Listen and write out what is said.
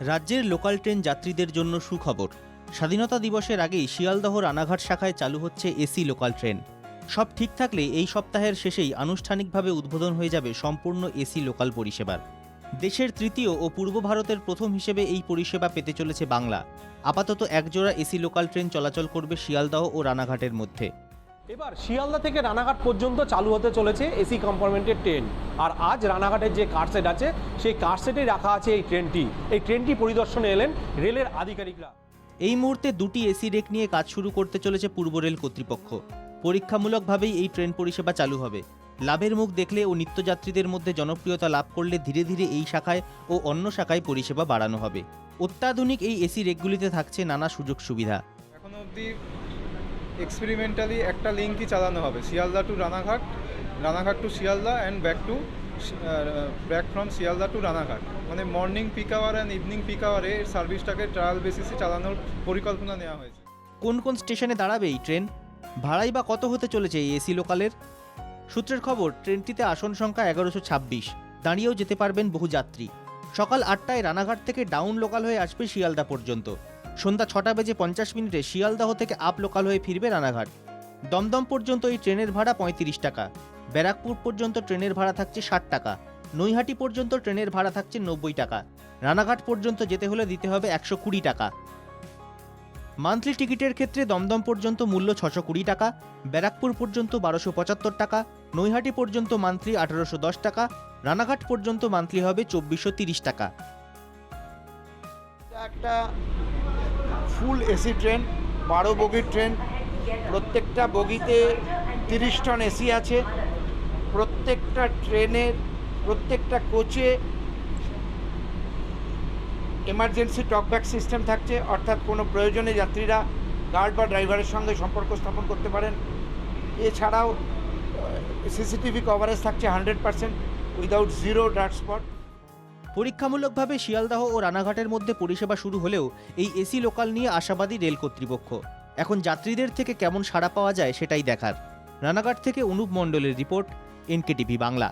রাজ্যের local train যাত্রীদের জন্য সুখবর। স্বাধীনতা দিবসের আগেই শিয়ালদহ রানাঘাট শাখায় চালু হচ্ছে এসি লোকাল ট্রেন। সব ঠিক থাকলে এই সপ্তাহের শেষেই আনুষ্ঠানিকভাবে উদ্বোধন হয়ে যাবে সম্পূর্ণ এসি লোকাল পরিষেবার। দেশের তৃতীয় ও পূর্ব ভারতের প্রথম হিসেবে এই পরিষেবা পেতে চলেছে বাংলা। আপাতত একজোড়া এসি লোকাল ট্রেন চলাচল করবে শিয়ালদহ ও রানাঘাটের মধ্যে। এবার শিয়ালদা থেকে রানাঘাট পর্যন্ত চালু হতে চলেছে এসি কম্পার্টমেন্টের ট্রেন আর আজ রানাঘাটের যে কারসেট আছে সেই কারসেটে রাখা আছে এই ট্রেনটি এই ট্রেনটি পরিদর্শনে এলেন রেলের আধিকারিকরা। এই মুহূর্তে দুটি এসি রেক নিয়ে কাজ শুরু করতে চলেছে পূর্ব রেল কর্তৃপক্ষ। পরীক্ষামূলকভাবেই এই ট্রেন পরিষেবা চালু হবে। লাভের মুখ দেখলে ও নিত্যযাত্রীদের মধ্যে জনপ্রিয়তা লাভ করলে ধীরে ধীরে এই শাখায় ও অন্য শাখায় পরিষেবা বাড়ানো হবে। অত্যাধুনিক এই এসি রেকগুলিতে থাকছে নানা সুযোগ সুবিধা। এখনও অবধি এক্সপেরিমেন্টালি একটা লিঙ্কই চালানো হবে। Sealdah to Ranaghat Ranaghat to Sealdah and back to back from Sealdah to Ranaghat. মানে morning peak hour and evening peak আওয়ারে এর সার্ভিসটাকে ট্রায়াল বেসিসে চালানোর পরিকল্পনা নেওয়া হয়েছে। কোন কোন স্টেশনে দাঁড়াবে এই ট্রেন? ভাড়াই বা কত হতে চলেছে এই এসি লোকালের? সূত্রের খবর, ট্রেনটিতে আসন সংখ্যা এগারোশো ছাব্বিশ। দাঁড়িয়েও যেতে পারবেন বহু যাত্রী। সকাল আটটায় রানাঘাট থেকে ডাউন লোকাল হয়ে আসবে শিয়ালদা পর্যন্ত। সন্ধ্যা ছটা বেজে পঞ্চাশ মিনিটে শিয়ালদাহ থেকে আপ লোকাল হয়ে ফিরবে রানাঘাট। দমদম পর্যন্ত এই ট্রেনের ভাড়া পঁয়ত্রিশ টাকা। ব্যারাকপুর পর্যন্ত ট্রেনের ভাড়া থাকছে ষাট টাকা। নৈহাটি পর্যন্ত ট্রেনের ভাড়া থাকছে নব্বই টাকা। রানাঘাট পর্যন্ত যেতে হলে দিতে হবে একশো কুড়ি টাকা। মান্থলি টিকিটের ক্ষেত্রে দমদম পর্যন্ত মূল্য ছশো কুড়ি টাকা, ব্যারাকপুর পর্যন্ত বারোশো পঁচাত্তর টাকা, নৈহাটি পর্যন্ত মান্থলি আঠারোশো দশ টাকা, রানাঘাট পর্যন্ত মান্থলি হবে চব্বিশশো তিরিশ টাকা। একটা ফুল এসি ট্রেন, বারো বগির ট্রেন, প্রত্যেকটা বগিতে তিরিশ টন এসি আছে। প্রত্যেকটা ট্রেনের, প্রত্যেকটা কোচে এমার্জেন্সি টকব্যাক সিস্টেম থাকছে, অর্থাৎ কোনো প্রয়োজনে যাত্রীরা গার্ড বা ড্রাইভারের সঙ্গে সম্পর্ক স্থাপন করতে পারেন। এছাড়াও সিসিটিভি কভারেজ থাকছে hundred percent without zero dark spot পরীক্ষামূলকভাবে শিয়ালদাহ ও রানাঘাটের মধ্যে পরিষেবা শুরু হলেও এই এসি লোকাল নিয়ে আশাবাদী রেল কর্তৃপক্ষ। এখন যাত্রীদের থেকে কেমন সাড়া পাওয়া যায় সেটাই দেখার। রানাঘাট থেকে অনুপ মণ্ডলের রিপোর্ট, এনকেটিভি বাংলা।